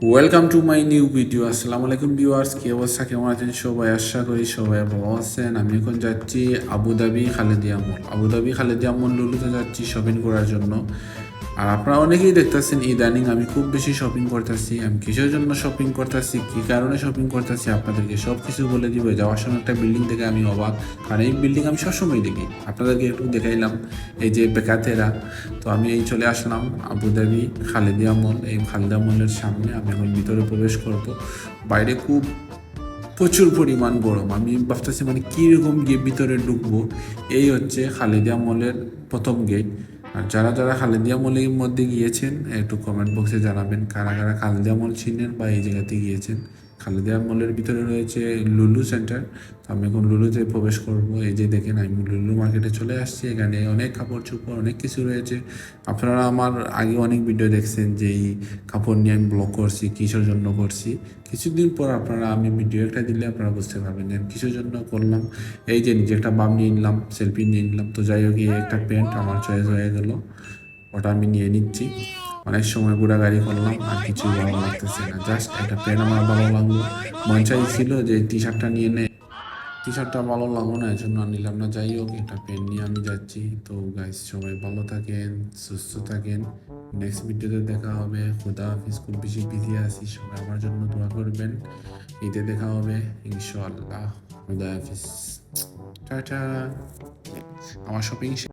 Welcome to my new video আসসালামু আলাইকুম viewers কি অবস্থা? কেমন আছেন? সবাই আশা করি সবাই ভালো আছেন। আমি এখন যাচ্ছি Abu Dhabi Khalidiya mall Abu Dhabi Khalidiya mall লুলুতে যাচ্ছি শপিং করার জন্য। আর আপনারা অনেকেই দেখতেছেন, ইদানিং আমি খুব বেশি শপিং করতেছি, আমি কিসের জন্য শপিং করতেছি, কি কারণে শপিং করতেছি, আপনাদেরকে সব কিছু বলে দিব। যাওয়ার সময় একটা বিল্ডিং থেকে আমি অবাক, কারণ এই বিল্ডিং আমি সবসময় দেখি। আপনাদেরকে একটু দেখাইলাম, এই যে বেকাতেরা। তো আমি এই চলে আসলাম আবুধাবি খালেদিয়া মল। এই খালেদিয়া মলের সামনে আমি এখন ভিতরে প্রবেশ করব। বাইরে খুব প্রচুর পরিমাণ গরম। আমি ভাবতেছি মানে কীরকম গিয়ে ভিতরে ঢুকবো? এই হচ্ছে খালেদিয়া মলের প্রথম গেট আর যারা যারা খালেদিয়া মলের মধ্যে গিয়েছেন, একটু কমেন্ট বক্সে জানাবেন কারা কারা খালেদিয়া মল চিনেন বা এই জায়গাতে গিয়েছেন। খালেদিয়া মলের ভিতরে রয়েছে লুলু সেন্টার। আমি এখন লুলুতে প্রবেশ করব। এই যে দেখেন, আমি লুলু মার্কেটে চলে আসছি। এখানে অনেক কাপড় চোপড়, অনেক কিছু রয়েছে। আপনারা আমার আগে অনেক ভিডিও দেখছেন যে এই কাপড় নিয়ে আমি ব্লগ করছি, কিসের জন্য করছি। কিছুদিন পর আপনারা আমি ভিডিও একটা দিলে আপনারা বুঝতে পারবেন যে কিসের জন্য করলাম। এই যে নিজে একটা বাম নিয়ে নিলাম সেলফি নিয়ে নিলাম। তো যাই হোক, এই একটা প্যান্ট আমার চয়েস হয়ে গেল। ওটা আমি নিয়ে নিচ্ছি। অনেক সময় ঘোরাগাড়ি করলাম, আর কিছু ভালো লাগতেছে না। জাস্ট একটা প্যান্ট আমার ভালো লাগল। মন চাইছিল যে টি শার্টটা নিয়ে নে। টি শার্টটা ভালো লাগল না এই জন্য নিলাম না। যাই হোক, একটা পেন নিয়ে আমি যাচ্ছি। তো গাইস সবাই ভালো থাকেন, সুস্থ থাকেন। নেক্সট ভিডিওতে দেখা হবে। খুদা হাফিজ, খুব বেশি বিজি আছি। সবাই আমার জন্য দোয়া করবেন। ঈদে দেখা হবে, ইনশাআল্লাহ। খুদা হাফিজ। টাটা। আমার শপিং